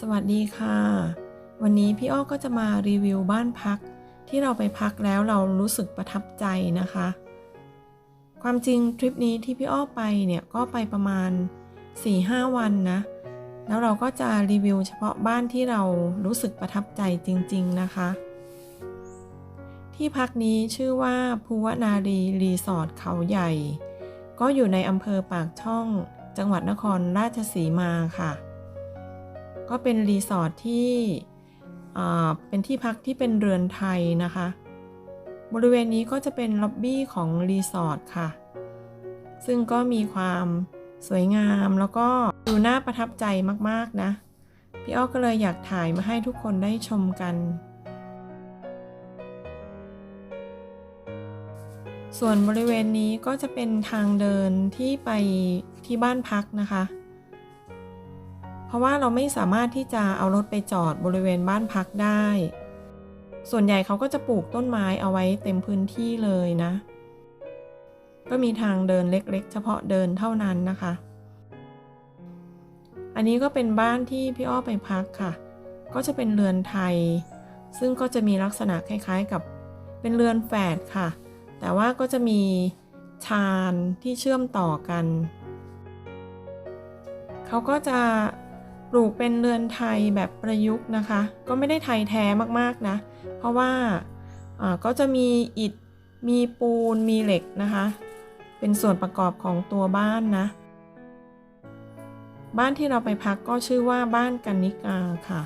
สวัสดีค่ะ วันนี้พี่อ้อก็จะมารีวิวบ้านพัก ที่เราไปพักแล้วเรารู้สึกประทับใจนะคะ ความจริงทริปนี้ที่พี่อ้อไปเนี่ยก็ไปประมาณ 4-5 วันนะ แล้วเราก็จะรีวิวเฉพาะบ้านที่เรารู้สึกประทับใจจริง ๆนะคะ ที่พักนี้ชื่อว่าภูวนารีรีสอร์ทเขาใหญ่ ก็อยู่ในอำเภอปากช่อง จังหวัดนครราชสีมาค่ะ ก็เป็นรีสอร์ทที่เป็นที่พักที่เป็นเรือนไทยนะคะ บริเวณนี้ก็จะเป็นล็อบบี้ของรีสอร์ทค่ะ ซึ่งก็มีความสวยงามแล้วก็ดูน่าประทับใจมากๆนะ พี่อ้อก็เลยอยากถ่ายมาให้ทุกคนได้ชมกัน ส่วนบริเวณนี้ก็จะเป็นทางเดินที่ไปที่บ้านพักนะคะ ราะว่าเราไม่สามารถที่จะเอารถไปจอดบริเวณบ้านพักได้ ส่วนใหญ่เขาก็จะปลูกต้นไม้เอาไว้เต็มพื้นที่เลยนะ ก็มีทางเดินเล็กๆ เฉพาะเดินเท่านั้นนะคะ อันนี้ก็เป็นบ้านที่พี่อ้อไปพักค่ะ ก็จะเป็นเรือนไทย ซึ่งก็จะมีลักษณะคล้ายๆกับเป็นเรือนแฝดค่ะ แต่ว่าก็จะมีชานที่เชื่อมต่อกัน เขาก็จะ ลูกเป็นเรือนไทยแบบประยุกต์นะคะ ก็ไม่ได้ไทยแท้มากๆนะ เพราะว่าอ่าก็จะมีอิฐ มีปูน มีเหล็กนะคะ เป็นส่วนประกอบของตัวบ้านนะ บ้านที่เราไปพักก็ชื่อว่าบ้านกันนิกาค่ะ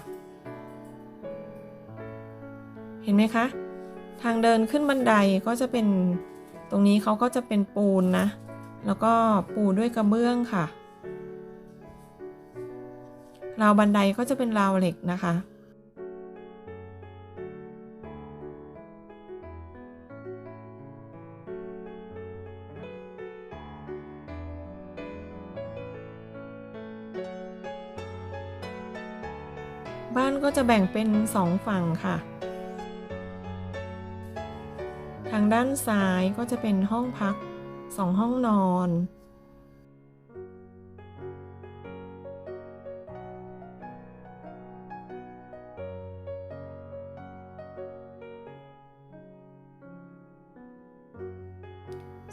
เห็นไหมคะ ทางเดินขึ้นบันไดก็จะเป็นตรงนี้เขาก็จะเป็นปูนนะ แล้วก็ปูด้วยกระเบื้องค่ะ ราวบันไดก็จะเป็นราวเหล็กนะคะ บ้านก็จะแบ่งเป็นสองฝั่งค่ะ ทางด้านซ้ายก็จะเป็นห้องพักสองห้องนอน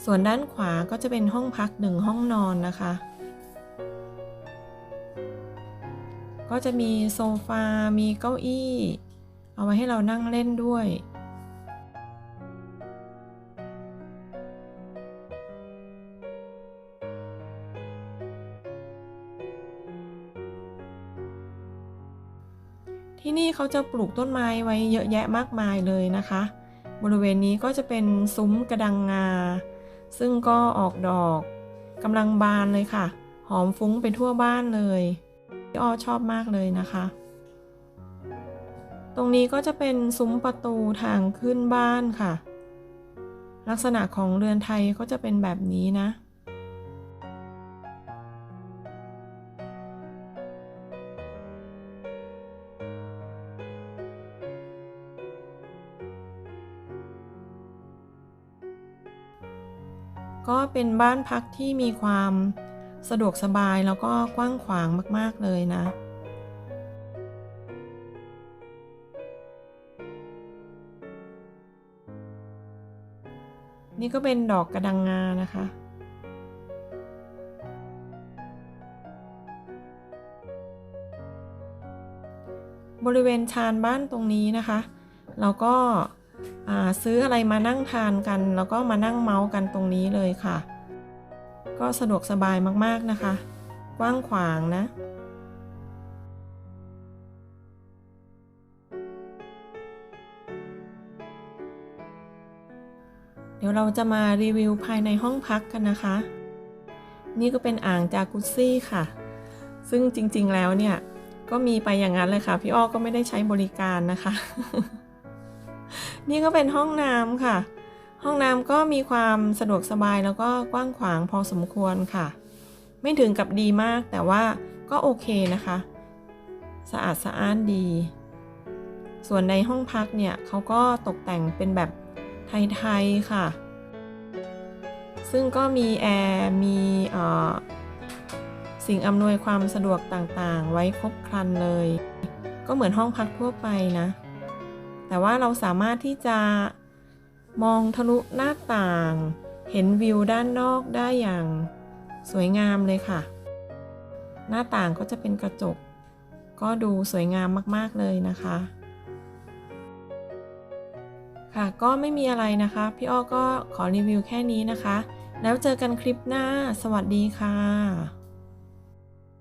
ส่วนด้านขวาก็จะเป็นห้องพักหนึ่งห้องนอนนะคะ ก็จะมีโซฟา มีเก้าอี้ เอาไว้ให้เรานั่งเล่นด้วย ที่นี่เขาจะปลูกต้นไม้ไว้เยอะแยะมากมายเลยนะคะ บริเวณนี้ก็จะเป็นซุ้มกระดังงา ซึ่งก็ออกดอกกำลังบานเลยค่ะ หอมฟุ้งไปทั่วบ้านเลยพี่อ้อชอบมากเลยนะคะ ตรงนี้ก็จะเป็นซุ้มประตูทางขึ้นบ้านค่ะ ลักษณะของเรือนไทยก็จะเป็นแบบนี้นะ ก็เป็นบ้านพักที่มีความสะดวกสบายแล้วก็กว้างขวางมาก ๆ เลยนะ นี่ก็เป็นดอกกระดังงานะคะ บริเวณชานบ้านตรงนี้นะคะ เราก็ ซื้ออะไรมานั่งทานกัน แล้วก็มานั่งเมาส์กันตรงนี้เลยค่ะ ก็สะดวกสบายมากๆนะคะ กว้างขวางนะเดี๋ยวเราจะมารีวิวภายในห้องพักกันนะคะ นี่ก็เป็นอ่างจากุซซี่ค่ะ ซึ่งจริงๆแล้วเนี่ย ก็มีไปอย่างนั้นเลยค่ะ พี่อ้อก็ไม่ได้ใช้บริการนะคะ นี่ก็เป็นห้องน้ำค่ะ ห้องน้ำก็มีความสะดวกสบายแล้วก็กว้างขวางพอสมควรค่ะ ไม่ถึงกับดีมากแต่ว่าก็โอเคนะคะ สะอาดสะอ้านดี ส่วนในห้องพักเนี่ยเขาก็ตกแต่งเป็นแบบไทยๆค่ะ ซึ่งก็มีแอร์ มีสิ่งอำนวยความสะดวกต่างๆ ไว้ครบครันเลย ก็เหมือนห้องพักทั่วไปนะ แต่ว่าเราสามารถที่จะมองทะลุหน้าต่าง เห็นวิวด้านนอกได้อย่างสวยงามเลยค่ะ หน้าต่างก็จะเป็นกระจก ก็ดูสวยงามมากๆเลยนะคะ ค่ะก็ไม่มีอะไรนะคะ พี่อ้อก็ขอรีวิวแค่นี้นะคะ แล้วเจอกันคลิปหน้า สวัสดีค่ะ